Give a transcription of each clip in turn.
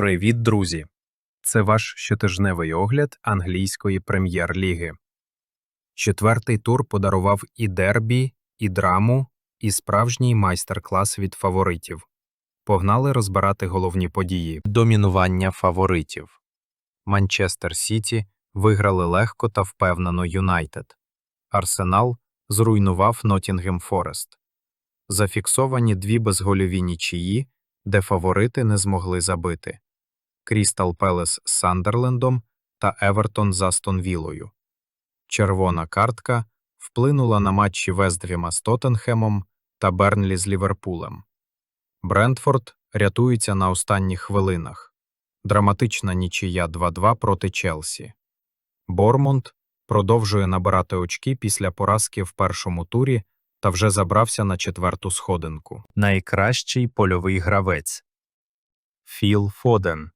Привіт, друзі! Це ваш щотижневий огляд англійської прем'єр-ліги. Четвертий тур подарував і дербі, і драму, і справжній майстер-клас від фаворитів. Погнали розбирати головні події. Домінування фаворитів. Манчестер Сіті виграли легко та впевнено Юнайтед. Арсенал зруйнував Нотінгем Форест. Зафіксовані дві безгольові нічиї, де фаворити не змогли забити. Крістал Пелес з Сандерлендом та Евертон з Астон Вілою. Червона картка вплинула на матчі Вестгема з Тоттенхемом та Бернлі з Ліверпулем. Брентфорд рятується на останніх хвилинах. Драматична нічия 2-2 проти Челсі. Бормонд продовжує набирати очки після поразки в першому турі та вже забрався на четверту сходинку. Найкращий польовий гравець Філ Фоден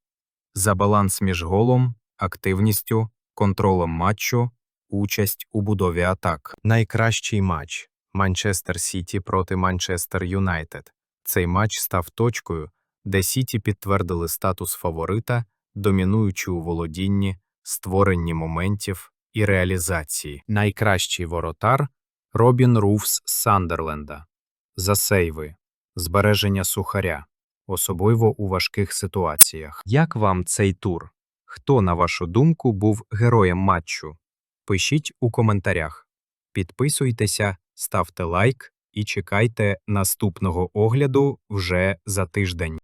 за баланс між голом, активністю, контролем матчу, участь у будові атак. Найкращий матч Манчестер Сіті проти Манчестер Юнайтед. Цей матч став точкою, де Сіті підтвердили статус фаворита, домінуючи у володінні, створенні моментів і реалізації. Найкращий воротар Робін Руфс Сандерленда. За сейви, збереження сухаря, особливо у важких ситуаціях. Як вам цей тур? Хто, на вашу думку, був героєм матчу? Пишіть у коментарях. Підписуйтеся, ставте лайк і чекайте наступного огляду вже за тиждень.